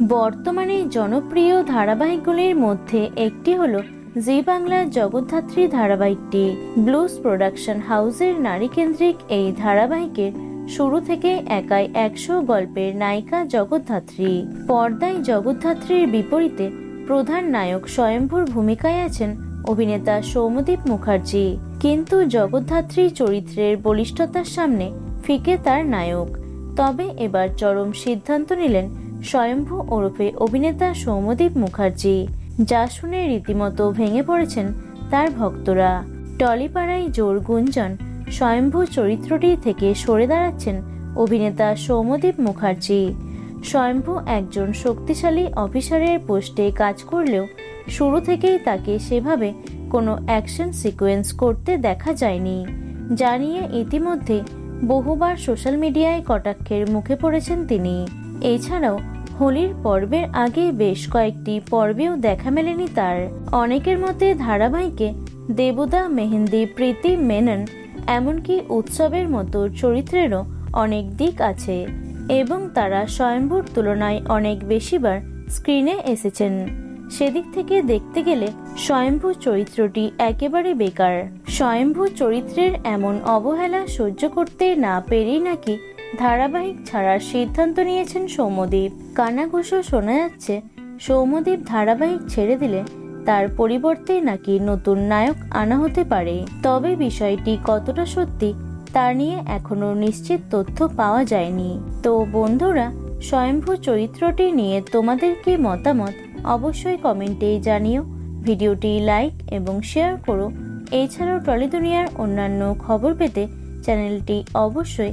বর্তমানে জনপ্রিয় ধারাবাহিকগুলির মধ্যে একটি হলো জি বাংলার জগদ্ধাত্রী ধারাবাহিকটি। ব্লুজ প্রোডাকশন হাউসের নারীকেন্দ্রিক এই ধারাবাহিকের শুরু থেকে একাই একশো গল্পের নায়িকা জগদ্ধাত্রী। পর্দায় জগদ্ধাত্রীর বিপরীতে প্রধান নায়ক স্বয়ম্ভুর ভূমিকায় আছেন অভিনেতা সৌমদীপ মুখার্জি। কিন্তু জগদ্ধাত্রী চরিত্রের বলিষ্ঠতার সামনে ফিকে তার নায়ক। তবে এবার চরম সিদ্ধান্ত নিলেন স্বয়ম্ভু ওরফে অভিনেতা সৌমদীপ মুখার্জি, যা শুনে রীতিমতো ভেঙে পড়েছেন তার ভক্তরা। টলিপাড়ায় জোর গুঞ্জন, স্বয়ম্ভু চরিত্রটি থেকে সরে দাঁড়াচ্ছেন অভিনেতা সৌমদীপ মুখার্জি। স্বয়ম্ভু একজন শক্তিশালী অফিসারের পোস্টে কাজ করলেও শুরু থেকেই তাকে সেভাবে কোনো অ্যাকশন সিকোয়েন্স করতে দেখা যায়নি জানিয়ে ইতিমধ্যে বহুবার সোশ্যাল মিডিয়ায় কটাক্ষের মুখে পড়েছেন তিনি। এছাড়াও হোলির পর্বের আগে বেশ কয়েকটি পর্বেও দেখা মেলেনি তার। অনেকের মতে ধারাবাহিকে দেবদা, মেহেন্দি, প্রীতি, মেনন এমনকি উৎসবের মতো চরিত্রেরও অনেক দিক আছে এবং তারা স্বয়ম্ভুর তুলনায় অনেক বেশিবার স্ক্রিনে এসেছেন। সেদিক থেকে দেখতে গেলে স্বয়ম্ভু চরিত্রটি একেবারে বেকার। স্বয়ম্ভু চরিত্রের এমন অবহেলা সহ্য করতে না পেরেই নাকি ধারাবাহিক ছাড়ার সিদ্ধান্ত নিয়েছেন সৌম্যদীপ। কানাঘুষো শোনা যাচ্ছে, সৌম্যদীপ ধারাবাহিক ছেড়ে দিলে তার পরিবর্তে নাকি নতুন নায়ক আনা হতে পারে। তবে বিষয়টি কতটা সত্যি তা নিয়ে এখনও নিশ্চিত তথ্য পাওয়া যায়নি। তো বন্ধুরা, স্বয়ম্ভু চরিত্রটি নিয়ে তোমাদের কি মতামত অবশ্যই কমেন্টে জানিও। ভিডিওটি লাইক এবং শেয়ার করো। এছাড়াও টলি দুনিয়ার অন্যান্য খবর পেতে চ্যানেলটি অবশ্যই